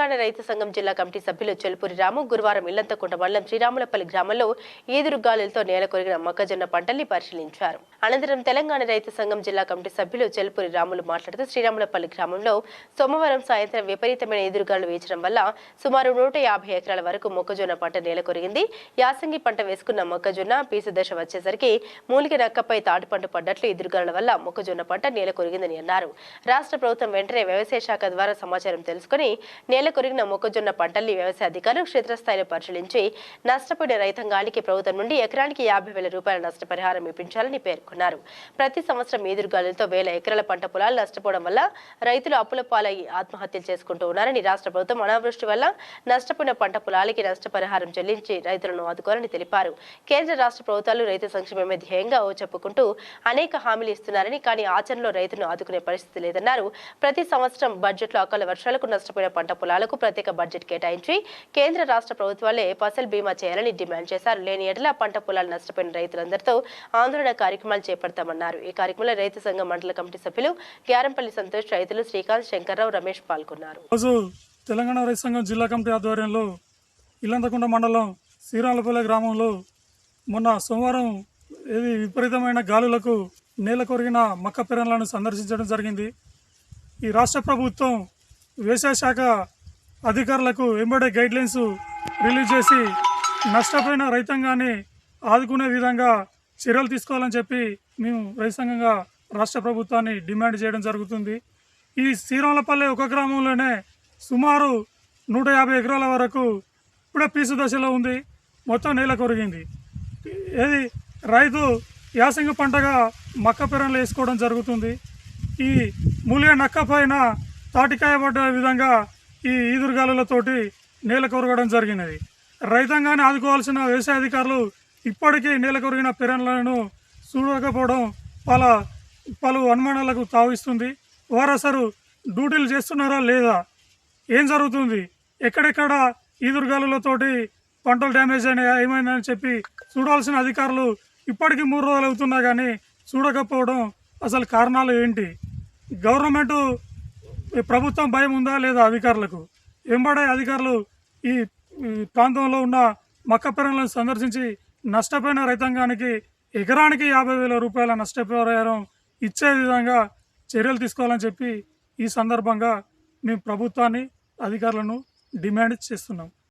తెలంగాణ రైతు సంఘం జిల్లా కమిటీ సభ్యులు చెలుపూరి రాము గురువారం ఇల్లంతకుంట మండలం శ్రీరాములపల్లి గ్రామంలో ఈదురుగాలులతో నేల కొరిగిన మొక్కజొన్న పంటల్ని పరిశీలించారు. అనంతరం తెలంగాణ రైతు సంఘం జిల్లా కమిటీ సభ్యులు చెలుపూరి రాములు మాట్లాడుతూ శ్రీరాములపల్లి గ్రామంలో సోమవారం సాయంత్రం విపరీతమైన ఎదురుగాలు వేయడం వల్ల సుమారు నూట యాభై ఎకరాల వరకు మొక్కజొన్న పంట నేల కొరిగింది. యాసంగి పంట వేసుకున్న మొక్కజొన్న పీసు దశ వచ్చేసరికి మూలిక నక్కపై తాటిపండు పడ్డట్లు ఎదురుగాల వల్ల మొక్కజొన్న పంట నేల కొరిగిందని అన్నారు. రాష్ట్ర ప్రభుత్వం వెంటనే వ్యవసాయ శాఖ ద్వారా సమాచారం తెలుసుకుని నేల కొరిగిన మొక్కజొన్న పంటల్ని వ్యవసాయ అధికారులు క్షేత్రస్థాయిలో పరిశీలించి నష్టపోయిన రైతాంగానికి ప్రభుత్వం నుండి ఎకరానికి యాభై వేల రూపాయల నష్టపరిహారం ఇప్పించాలని పేర్కొన్నారు. ప్రతి సంవత్సరం ఎదురుగాలులతో వేల ఎకరాల పంట పొలాలు నష్టపోవడం వల్ల రైతులు అప్పుల పాలై ఆత్మహత్యలు చేసుకుంటూ ఉన్నారని రాష్ట్ర ప్రభుత్వం అనావృష్టి వల్ల నష్టపోయిన పంట పొలాలకి నష్టపరిహారం చెల్లించి రైతులను ఆదుకోవాలని తెలిపారు. కేంద్ర రాష్ట్ర ప్రభుత్వాలు రైతు సంక్షేమమే ధ్యేయంగా ఓ చెప్పుకుంటూ అనేక హామీలు ఇస్తున్నారని కానీ ఆచరణలో రైతును ఆదుకునే పరిస్థితి లేదన్నారు. ప్రతి సంవత్సరం బడ్జెట్లో అకాల వర్షాలకు నష్టపోయిన పంట రంగాలకు ప్రత్యేక బడ్జెట్ కేటాయించి కేంద్ర రాష్ట్ర ప్రభుత్వాలే ఫసల్ బీమా చేయాలని డిమాండ్ చేశారు. లేని ఎడల పంట పొలాలు నష్టపోయిన రైతులందరితో ఆందోళన కార్యక్రమాలు చేపడతామన్నారు. ఈ కార్యక్రమంలో రైతు సంఘం మండల కమిటీ సభ్యులు గ్యారంపల్లి సంతోష్ రైతులు శ్రీకాంత్ శంకర్రావు రమేష్ పాల్గొన్నారు. తెలంగాణ రైతు సంఘం జిల్లా కమిటీ ఆధ్వర్యంలో ఇల్లంతకుండ మండలం శ్రీరాములపల్లి గ్రామంలో మొన్న సోమవారం ఏది విపరీతమైన గాలులకు నేల కొరిగిన మక్క పెరన్లను సందర్శించడం జరిగింది. ఈ రాష్ట్ర ప్రభుత్వం వ్యవసాయ శాఖ అధికారులకు వెంబడే గైడ్లైన్స్ రిలీజ్ చేసి నష్టపోయిన రైతాంగాన్ని ఆదుకునే విధంగా చర్యలు తీసుకోవాలని చెప్పి మేము రైతాంగంగా రాష్ట్ర ప్రభుత్వాన్ని డిమాండ్ చేయడం జరుగుతుంది. ఈ శ్రీరాములపల్లి ఒక గ్రామంలోనే సుమారు నూట యాభై ఎకరాల వరకు ఇప్పుడే పీసు దశలో ఉంది. మొత్తం నేల కొరిగింది. ఏది రైతు యాసంగి పంటగా మక్క పెరలు వేసుకోవడం జరుగుతుంది. ఈ మూలిగ నక్క పైన తాటికాయ పడ్డ విధంగా ఈ ఈదురుగాలులతోటి నేల కొరగడం జరిగినది. రైతాంగాన్ని ఆదుకోవాల్సిన వ్యవసాయ అధికారులు ఇప్పటికీ నేల కొరిగిన పెరన్లను చూడకపోవడం పల పలు అనుమానాలకు తావిస్తుంది. వారు అసలు డ్యూటీలు చేస్తున్నారా లేదా? ఏం జరుగుతుంది? ఎక్కడెక్కడ ఈదురుగాలులతోటి పంటలు డ్యామేజ్ అయినాయా? ఏమైందని చెప్పి చూడాల్సిన అధికారులు ఇప్పటికీ మూడు రోజులు అవుతున్నా కానీ చూడకపోవడం అసలు కారణాలు ఏంటి? గవర్నమెంటు ప్రభుత్వం భయం ఉందా లేదా అధికారులకు? ఎంబడే అధికారులు ఈ ఈ ప్రాంతంలో ఉన్న మక్క పెరలను సందర్శించి నష్టపోయిన రైతాంగానికి ఎకరానికి యాభై వేల రూపాయల నష్టపరిహారం ఇచ్చే విధంగా చర్యలు తీసుకోవాలని చెప్పి ఈ సందర్భంగా మేము ప్రభుత్వాన్ని అధికారులను డిమాండ్ చేస్తున్నాం.